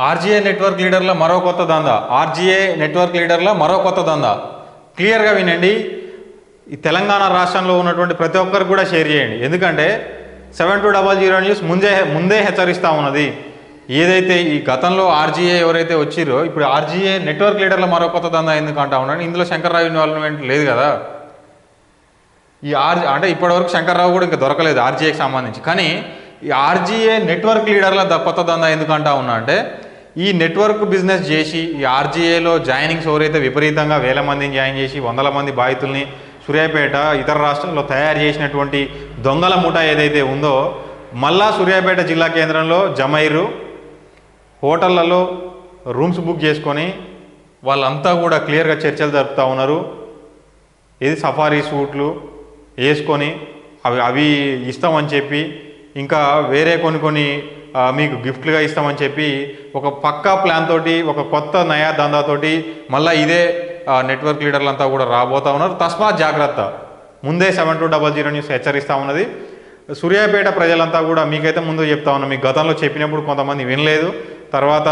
ఆర్జీఏ network లీడర్ల మరో కొత్త దందా. ఆర్జీఏ నెట్వర్క్ లీడర్ల మరో కొత్త దందా. క్లియర్గా వినండి. ఈ తెలంగాణ రాష్ట్రంలో ఉన్నటువంటి ప్రతి ఒక్కరికి కూడా షేర్ చేయండి. ఎందుకంటే seven two double zero news ముందే ముందే హెచ్చరిస్తూ ఉన్నది. ఏదైతే ఈ గతంలో ఆర్జీఏ ఎవరైతే వచ్చిరో ఇప్పుడు ఆర్జీఏ నెట్వర్క్ లీడర్ల మరో కొత్త దందా ఎందుకు అంటా ఉన్నాను ఇందులో శంకర్రావు ఇన్వాల్వ్మెంట్ లేదు కదా. ఈ ఆర్ అంటే ఇప్పటివరకు శంకర్రావు కూడా ఇంకా దొరకలేదు ఆర్జీఏకి సంబంధించి. కానీ ఈ ఆర్జీఏ నెట్వర్క్ లీడర్ల ద- కొత్త దందా ఎందుకు అంటా ఉన్నా అంటే ఈ నెట్వర్క్ బిజినెస్ చేసి ఈ ఆర్జీఏలో జాయినింగ్స్ ఎవరైతే విపరీతంగా వేల మందిని జాయిన్ చేసి వందల మంది బాధితుల్ని సూర్యాపేట ఇతర రాష్ట్రాల్లో తయారు చేసినటువంటి దొంగల ముఠ ఏదైతే ఉందో మళ్ళా సూర్యాపేట జిల్లా కేంద్రంలో జమైరు హోటళ్ళలో రూమ్స్ బుక్ చేసుకొని వాళ్ళంతా కూడా క్లియర్గా చర్చలు జరుపుతూ ఉన్నారు. ఇది సఫారీ సూట్లు వేసుకొని అవి అవి ఇస్తామని చెప్పి ఇంకా వేరే కొన్ని కొన్ని మీకు గిఫ్ట్లుగా ఇస్తామని చెప్పి ఒక పక్కా ప్లాన్ తోటి ఒక కొత్త నయా దందాతోటి మళ్ళీ ఇదే నెట్వర్క్ లీడర్లంతా కూడా రాబోతా ఉన్నారు. తస్మాత్ జాగ్రత్త. ముందే seven two double zero news హెచ్చరిస్తా ఉన్నది. సూర్యాపేట ప్రజలంతా కూడా మీకైతే ముందు చెప్తా ఉన్నాం మీకు గతంలో చెప్పినప్పుడు కొంతమంది వినలేదు. తర్వాత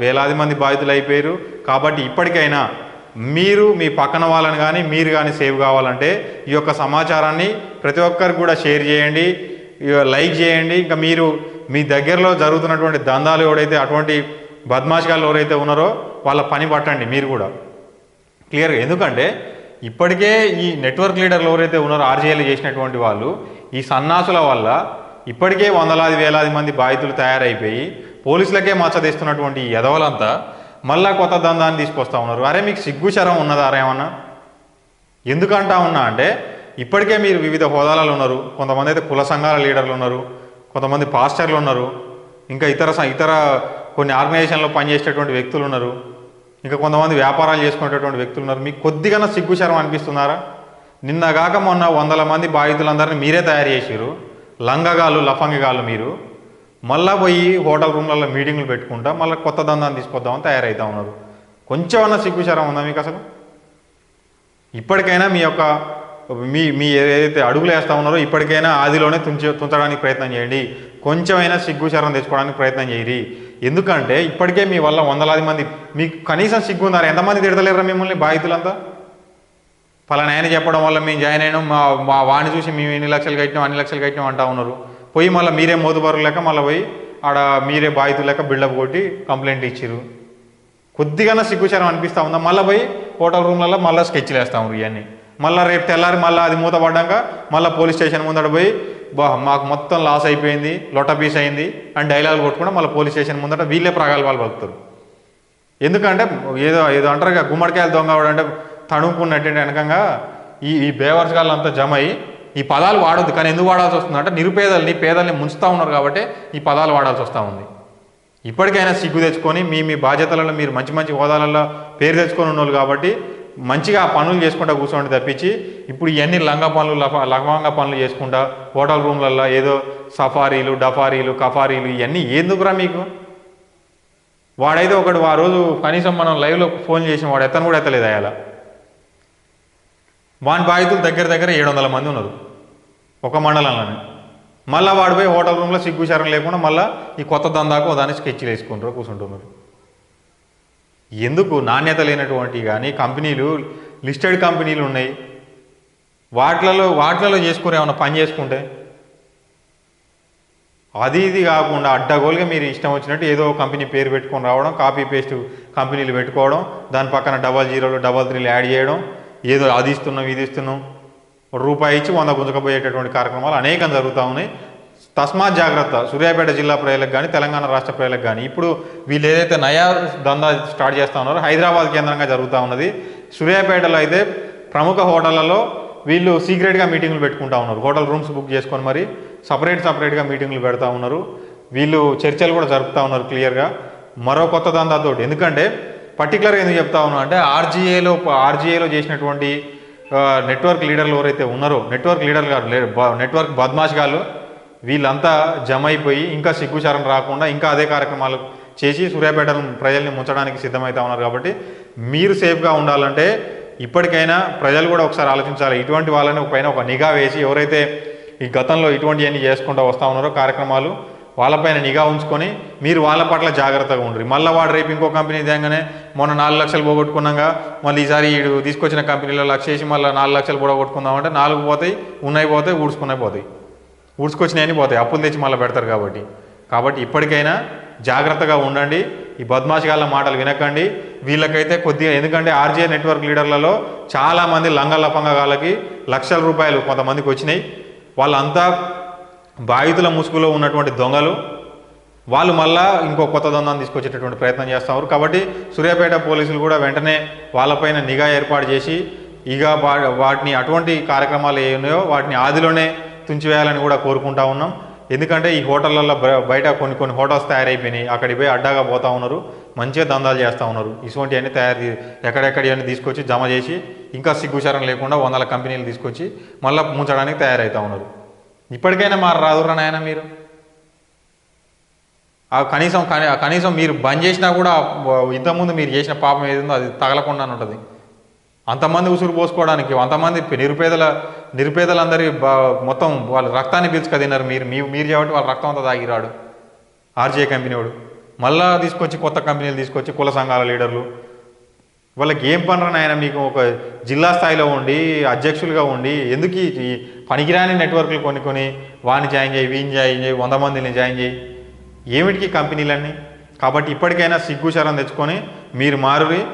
వేలాది మంది బాధితులు అయిపోయారు. కాబట్టి ఇప్పటికైనా మీరు మీ పక్కన వాళ్ళని కానీ మీరు కానీ సేవ్ కావాలంటే ఈ యొక్క సమాచారాన్ని ప్రతి ఒక్కరికి కూడా షేర్ చేయండి. లైక్ చేయండి. ఇంకా మీరు మీ దగ్గరలో జరుగుతున్నటువంటి దందాలు ఎవడైతే అటువంటి బద్మాషిగాలు ఎవరైతే ఉన్నారో వాళ్ళ పని పట్టండి మీరు కూడా. క్లియర్గా ఎందుకంటే ఇప్పటికే ఈ నెట్వర్క్ లీడర్లు ఎవరైతే ఉన్నారో ఆర్జీఐలు చేసినటువంటి వాళ్ళు ఈ సన్నాసుల వల్ల ఇప్పటికే వందలాది వేలాది మంది బాధితులు తయారైపోయి పోలీసులకే మచ్చదీస్తున్నటువంటి ఈ ఎదవలంతా మళ్ళా కొత్త దందాన్ని తీసుకొస్తా ఉన్నారు. అరే మీకు సిగ్గుచరం ఉన్నదా? ఏమన్నా? ఎందుకంటా ఉన్నా అంటే ఇప్పటికే మీరు వివిధ హోదాలలో ఉన్నారు. కొంతమంది అయితే కుల సంఘాల లీడర్లు ఉన్నారు. కొంతమంది పాస్టర్లు ఉన్నారు. ఇంకా ఇతర స- ఇతర కొన్ని ఆర్గనైజేషన్లో పనిచేసేటువంటి వ్యక్తులు ఉన్నారు. ఇంకా కొంతమంది వ్యాపారాలు చేసుకునేటటువంటి వ్యక్తులు ఉన్నారు. మీకు కొద్దిగా సిగ్గుశరం అనిపిస్తున్నారా? నిన్నగాక మొన్న వందల మంది బాధితులందరినీ మీరే తయారు చేసిరు లంగగాలు లఫంగగాలు మీరు. మళ్ళా పోయి హోటల్ రూమ్లలో మీటింగ్లు పెట్టుకుంటా మళ్ళీ కొత్త దందాన్ని తీసుకొద్దామని తయారవుతా ఉన్నారు. కొంచెమన్నా సిగ్గుశరం ఉందా మీకు అసలు? ఇప్పటికైనా మీ యొక్క మీ మీ ఏదైతే అడుగులు వేస్తా ఉన్నారో ఇప్పటికైనా ఆదిలోనే తుంచ తుంచడానికి ప్రయత్నం చేయండి. కొంచెమైనా సిగ్గు శరం తెచ్చుకోవడానికి ప్రయత్నం చేయరి ఎందుకంటే ఇప్పటికే మీ వల్ల వందలాది మంది మీకు కనీసం సిగ్గు ఉన్నారు ఎంతమంది తిడతలేరా మిమ్మల్ని బాధితులంతా? పలానా ఆయన చెప్పడం వల్ల మేము జాయిన్ అయినాం మా మా వాడిని చూసి మేము ఎన్ని లక్షలు కట్టినాం అన్ని లక్షలు కట్టినాం అంటా ఉన్నారు. పోయి మళ్ళీ మీరే మోదుబారు లేక మళ్ళీ పోయి ఆడ మీరే బాధితులు లేక బిల్డప్ కొట్టి కంప్లైంట్ ఇచ్చారు కొద్దిగానే సిగ్గుచారం అనిపిస్తా ఉందా? మళ్ళీ పోయి హోటల్ రూమ్లలో మళ్ళీ స్కెచ్లు వేస్తాం ఇవన్నీ. మళ్ళీ రేపు తెల్లారి మళ్ళీ అది మూత పడ్డాక మళ్ళీ పోలీస్ స్టేషన్ ముందర పోయి బా మాకు మొత్తం లాస్ అయిపోయింది లొట్ట పీస్ అయింది అని డైలాగ్ కొట్టుకుంటే మళ్ళీ పోలీస్ స్టేషన్ ముందట వీళ్ళే ప్రగల్భాలు పలుకుతారు. ఎందుకంటే ఏదో ఏదో అంటారు గుమ్మడికాయలు దొంగ అంటే తణుకున్నట్టు వెనకంగా ఈ ఈ బేవర్స్ అంతా జమ అయ్యి ఈ పదాలు వాడొద్దు. కానీ ఎందుకు వాడాల్సి వస్తుంది అంటే నిరుపేదల్ని పేదల్ని ముంచుతూ ఉన్నారు కాబట్టి ఈ పదాలు వాడాల్సి వస్తూ ఉంది. ఇప్పటికైనా సిగ్గు తెచ్చుకొని మీ మీ బాధ్యతలలో మీరు మంచి మంచి హోదాలలో పేరు తెచ్చుకొని ఉన్నోళ్ళు కాబట్టి మంచిగా పనులు చేసుకుంటా కూర్చోండి తప్పించి ఇప్పుడు ఇవన్నీ లంగా పనులు లఫ లఫంగా పనులు చేసుకుంటా హోటల్ రూమ్లలో ఏదో సఫారీలు డఫారీలు కఫారీలు ఇవన్నీ ఎందుకురా మీకు? వాడైతే ఒకడు ఆ రోజు కనీసం మనం లైవ్లో ఫోన్ చేసిన వాడు ఎత్తను కూడా ఎత్తలేదు అయ్యాల. వాని బాధితులు దగ్గర దగ్గర ఏడు వందల మంది ఉన్నారు ఒక మండలంలోనే. మళ్ళీ వాడు పోయి హోటల్ రూమ్లో సిగ్గుచారం లేకుండా మళ్ళీ ఈ కొత్త దందాకు దాన్ని స్కెచ్లు వేసుకుంటారు కూర్చుంటున్నారు. ఎందుకు నాణ్యత లేనటువంటి కానీ కంపెనీలు లిస్టెడ్ కంపెనీలు ఉన్నాయి. వాటిలలో వాటిలలో చేసుకుని ఏమైనా పని చేసుకుంటే? అది ఇది కాకుండా అడ్డగోలుగా మీరు ఇష్టం వచ్చినట్టు ఏదో ఒక కంపెనీ పేరు పెట్టుకొని రావడం కాపీ పేస్ట్ కంపెనీలు పెట్టుకోవడం దాని పక్కన డబల్ జీరోలు డబల్ త్రీలు యాడ్ చేయడం ఏదో అది ఇస్తున్నాం ఇది ఇస్తున్నాం ఒక రూపాయి ఇచ్చి వంద గుంజకపోయేటటువంటి కార్యక్రమాలు అనేకం జరుగుతూ ఉన్నాయి. తస్మాత్ జాగ్రత్త. సూర్యాపేట జిల్లా ప్రజలకు కానీ తెలంగాణ రాష్ట్ర ప్రజలకు కానీ ఇప్పుడు వీళ్ళు ఏదైతే నయా దందా స్టార్ట్ చేస్తూ ఉన్నారో హైదరాబాద్ కేంద్రంగా జరుగుతూ ఉన్నది. సూర్యాపేటలో అయితే ప్రముఖ హోటళ్ళలో వీళ్ళు సీక్రెట్గా మీటింగ్లు పెట్టుకుంటా ఉన్నారు. హోటల్ రూమ్స్ బుక్ చేసుకొని మరి సపరేట్ సపరేట్గా మీటింగ్లు పెడతా ఉన్నారు. వీళ్ళు చర్చలు కూడా జరుపుతూ ఉన్నారు క్లియర్గా. మరో కొత్త దందాతోటి ఎందుకంటే పర్టికులర్గా ఎందుకు చెప్తా ఉన్నా అంటే ఆర్జీఏలో ఆర్జీఏలో చేసినటువంటి నెట్వర్క్ లీడర్లు ఎవరైతే ఉన్నారో నెట్వర్క్ లీడర్లు గారు నెట్వర్క్ బద్మాష్ గారు వీళ్ళంతా జమ అయిపోయి ఇంకా సిగ్గుచారం రాకుండా ఇంకా అదే కార్యక్రమాలు చేసి సూర్యాపేట ప్రజల్ని ముంచడానికి సిద్ధమవుతా ఉన్నారు కాబట్టి మీరు సేఫ్గా ఉండాలంటే ఇప్పటికైనా ప్రజలు కూడా ఒకసారి ఆలోచించాలి. ఇటువంటి వాళ్ళని పైన ఒక నిఘా వేసి ఎవరైతే ఈ గతంలో ఇటువంటివన్నీ చేసుకుంటూ వస్తూ ఉన్నారో కార్యక్రమాలు వాళ్ళపైన నిఘా ఉంచుకొని మీరు వాళ్ళ పట్ల జాగ్రత్తగా ఉండరు. మళ్ళీ వాడు రేపు ఇంకో కంపెనీ తేగానే మొన్న నాలుగు లక్షలు పోగొట్టుకున్నాగా మళ్ళీ ఈసారి ఈడు తీసుకొచ్చిన కంపెనీలో లక్ష వేసి మళ్ళీ నాలుగు లక్షలు పోగొట్టుకుందామంటే నాలుగు పోతాయి ఉన్నాయి పోతాయి ఊడ్చుకున్నాయి పోతాయి. ఊడ్చుకొచ్చినాయని పోతాయి. అప్పులు తెచ్చి మళ్ళీ పెడతారు కాబట్టి. కాబట్టి ఇప్పటికైనా జాగ్రత్తగా ఉండండి. ఈ బద్మాషిగాళ్ళ మాటలు వినకండి. వీళ్ళకైతే కొద్దిగా ఎందుకంటే ఆర్జే నెట్వర్క్ లీడర్లలో చాలామంది లంగలపంగాళ్ళకి లక్షల రూపాయలు కొంతమందికి వచ్చినాయి. వాళ్ళంతా బాధితుల ముసుగులో ఉన్నటువంటి దొంగలు. వాళ్ళు మళ్ళా ఇంకో కొత్త దొంగను తీసుకొచ్చేటటువంటి ప్రయత్నం చేస్తున్నారు. కాబట్టి సూర్యాపేట పోలీసులు కూడా వెంటనే వాళ్ళపైన నిఘా ఏర్పాటు చేసి ఇక వాటిని అటువంటి కార్యక్రమాలు ఏ ఉన్నాయో వాటిని ఆదిలోనే తుంచివేయాలని కూడా కోరుకుంటా ఉన్నాం. ఎందుకంటే ఈ హోటళ్ళల్లో బ- బయట కొన్ని కొన్ని హోటల్స్ తయారైపోయినాయి. అక్కడికి పోయి అడ్డాగా పోతా ఉన్నారు. మంచిగా దందాలు చేస్తూ ఉన్నారు. ఇటువంటివన్నీ తయారు ఎక్కడెక్కడివన్నీ తీసుకొచ్చి జమ చేసి ఇంకా సిగ్గుచారం లేకుండా వందల కంపెనీలు తీసుకొచ్చి మళ్ళీ ముంచడానికి తయారవుతూ ఉన్నారు. ఇప్పటికైనా మారు రాదురా నాయన మీరు? ఆ కనీసం కనీసం మీరు బంద్ చేసినా కూడా ఇంతకుముందు మీరు చేసిన పాపం ఏది ఉందో అది తగలకుండా ఉంటుంది. అంతమంది ఉసురు పోసుకోవడానికి అంతమంది నిరుపేదల నిరుపేదలందరి బా మొత్తం వాళ్ళ రక్తాన్ని పీల్చుక తిన్నారు మీరు మీ- మీరు కాబట్టి వాళ్ళ రక్తం అంతా తాగిరాడు. ఆర్జీఐ కంపెనీ వాడు మళ్ళా తీసుకొచ్చి కొత్త కంపెనీలు తీసుకొచ్చి కుల సంఘాల లీడర్లు. వాళ్ళకి ఏం పనరని ఆయన మీకు ఒక జిల్లా స్థాయిలో ఉండి అధ్యక్షులుగా ఉండి ఎందుకు ఈ- పనికిరాని నెట్వర్క్లు కొనుక్కొని వాడిని జాయిన్ చేయి వీని జాయిన్ చేయి వంద మందిని జాయిన్ చేయి. ఏమిటికి కంపెనీలన్నీ? కాబట్టి ఇప్పటికైనా సిగ్గు తెచ్చుకొని మీరు మారురి.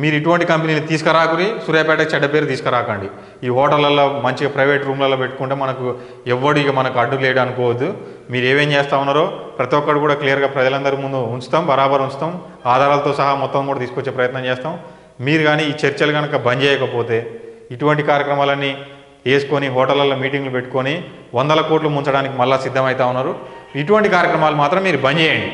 మీరు ఇటువంటి కంపెనీలు తీసుకురాకుని సూర్యాపేట చెడ్డ పేరు తీసుకురాకండి. ఈ హోటళ్ళల్లో మంచిగా ప్రైవేట్ రూమ్లలో పెట్టుకుంటే మనకు ఎవడు ఇక మనకు అడ్డు లేడు అనుకోవద్దు. మీరు ఏమేం చేస్తా ఉన్నారో ప్రతి ఒక్కరు కూడా క్లియర్గా ప్రజలందరి ముందు ఉంచుతాం బరాబర్ ఉంచుతాం. ఆధారాలతో సహా మొత్తం కూడా తీసుకొచ్చే ప్రయత్నం చేస్తాం. మీరు కానీ ఈ చర్చలు కనుక బంద్ చేయకపోతే ఇటువంటి కార్యక్రమాలన్నీ వేసుకొని హోటళ్ళల్లో మీటింగ్లు పెట్టుకొని వందల కోట్లు ముంచడానికి మళ్ళీ సిద్ధమవుతా ఉన్నారు. ఇటువంటి కార్యక్రమాలు మాత్రం మీరు బంద్ చేయండి.